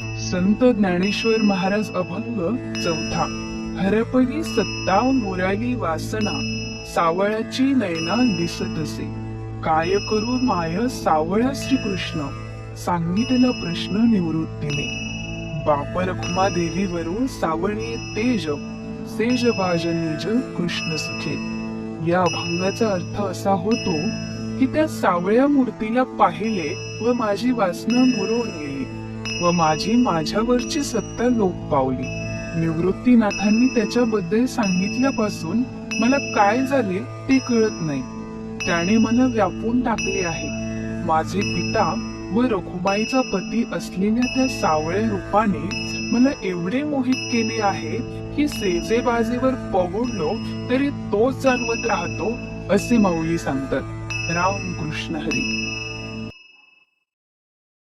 संत ज्ञानेश्वर महाराज अभंग चौथा. हरपली सत्ता मोराली वासना सावळाची नयना दिसत असे काय करू माय सावळा श्रीकृष्ण? सांगितला प्रश्न निवृत्तीने. बाप रखुमा देवीवरून सावळी तेज सेज बाज निज कृष्ण सुखे. या अभंगाचा अर्थ असा होतो की त्या सावळ्या मूर्तीला पाहिले व माझी वासना मुरवून व माझी माझ्यावरची सत्ता लोप पावली. निवृत्तीनाथांनी त्याच्याबद्दल सांगितल्यापासून मला काय झाले ते कळत नाही. त्याने मला व्यापून टाकले आहे. माझे पिता व रघुबाईचा पती असलेल्या त्या सावळ्या रूपाने मला एवढे मोहित केले आहे की सेजे बाजेवर पवडलो तरी तोच जाणवत राहतो असे माऊली सांगतात. राम कृष्ण हरी.